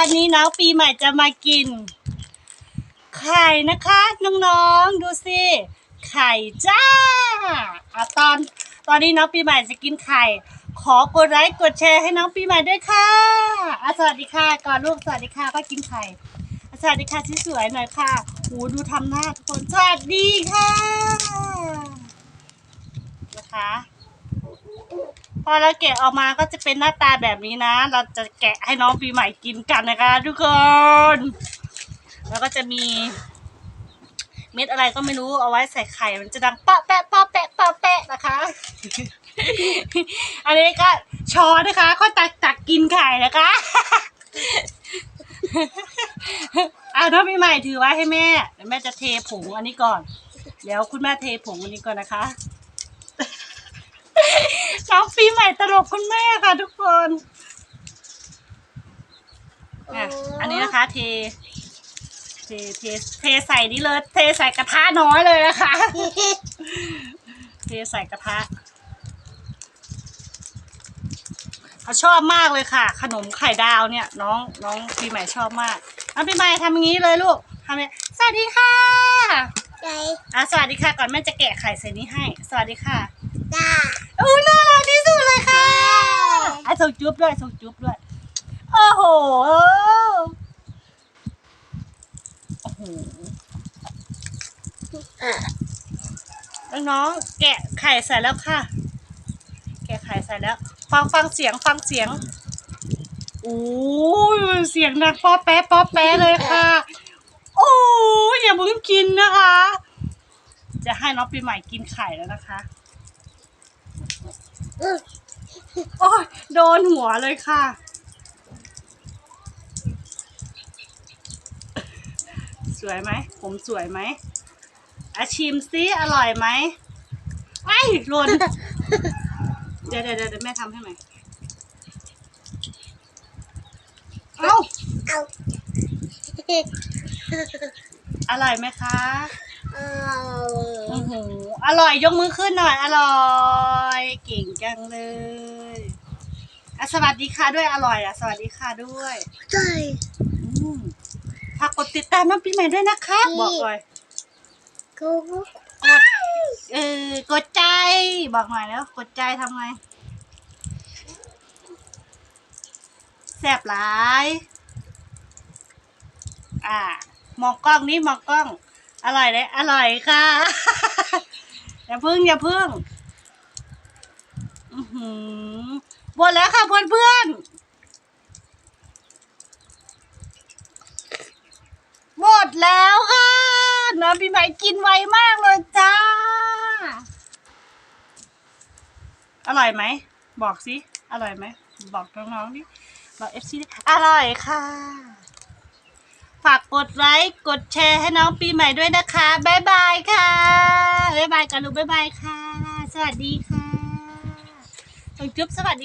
วันนี้น้องปีใหม่จะมากิน ไข่นะคะน้องๆดูสิไข่จ้าอะตอนตอนนี้น้องปีใหม่จะกินไข่ ขอกดไลค์กดแชร์ให้น้องปีใหม่ด้วยค่ะอะสวัสดีค่ะก่อนลูกสวัสดีค่ะก็กินไข่อะสวัสดีค่ะที่สวยหน่อยค่ะหูดูทำหน้าทุกคนสวัสดีค่ะนะคะ อเราแกะออกมาก็จะเป็นหน้าตาแบบนี้นะ เราจะแกะให้น้องปีใหม่กินกันนะคะ ทุกคน แล้วก็จะมี เม็ดอะไรก็ไม่รู้เอาไว้ใส่ไข่ มันจะดังเปาะแปะเปาะแปะเปาะแปะนะคะ อันนี้ก็ช้อนนะคะค่อยตักตักกินไข่นะคะอะน้องปีใหม่ถือไว้ให้แม่แม่จะเทผงอันนี้ก่อน เดี๋ยวคุณแม่เทผงอันนี้ก่อนนะคะ น้องปีใหม่ตลกคุณแม่ค่ะทุกคนอะอันนี้นะคะ เท เท เท เทใส่นี่เลย เทใส่กระทะน้อยเลยนะคะ เทใส่กระทะเขาชอบมากเลยค่ะ ขนมไข่ดาวเนี่ย น้องน้องปีใหม่ชอบมากน้องปีใหม่ทำอย่างนี้เลยลูกทำเนี่ยสวัสดีค่ะใจอะสวัสดีค่ะ ก่อนแม่จะแกะไข่ใส่นี้ให้ สวัสดีค่ะจ้าอู้น่ารักที่สุดเลยค่ะอะ ส่งจุ๊บด้วยส่งจุ๊บด้วย โอ้โห โอ้โหน้องๆแกะไข่ใส่แล้วค่ะ แกะไข่ใส่แล้ว ฟังฟังเสียงฟังเสียงโอ้ยเสียงดังป๊อแป๊ะป๊อแป๊ะเลยค่ะ โอ้ยอย่าเพิ่งกินนะคะ จะให้น้องปีใหม่กินไข่แล้วนะคะ โอ้ย โดนหัวเลยค่ะ สวยไหม ผมสวยไหมอาชิมซิ อร่อยไหมไอ้หล่นเดี๋ยวเดี๋ยวเดี๋ยวแม่ทำให้ใหม่เอ้าเอาอร่อยไหมคะเอาโอ้โหอร่อยยกมือขึ้นหน่อย อร่อย เก่งจังเลย อะสวัสดีค่ะด้วยอร่อยอะ สวัสดีค่ะด้วยใจอืมฝากกดติดตามน้องปีใหม่ด้วยนะคะบอกเลยกูกดเออกดใจบอกหน่อยแล้ว กดใจทำไงแซ่บหลาย อ่า มองกล้องนี่มองกล้อง อร่อยเลยอร่อยค่ะ อย่าพึ่งอย่าพึ่ง อือหือ หมดแล้วค่ะเพื่อนเพื่อนๆหมดแล้วค่ะน้องปีใหม่กินไวมากเลยจ้า อร่อยไหม บอกสิ อร่อยไหม บอกน้องๆดิ บอกเอฟซีอร่อยค่ะ ฝากกดไลค์กดแชร์ให้น้องปีใหม่ด้วยนะคะบ๊ายบายค่ะบ๊ายบายกันลูกบ๊ายบายค่ะ สวัสดีค่ะจุ๊บสวัสดี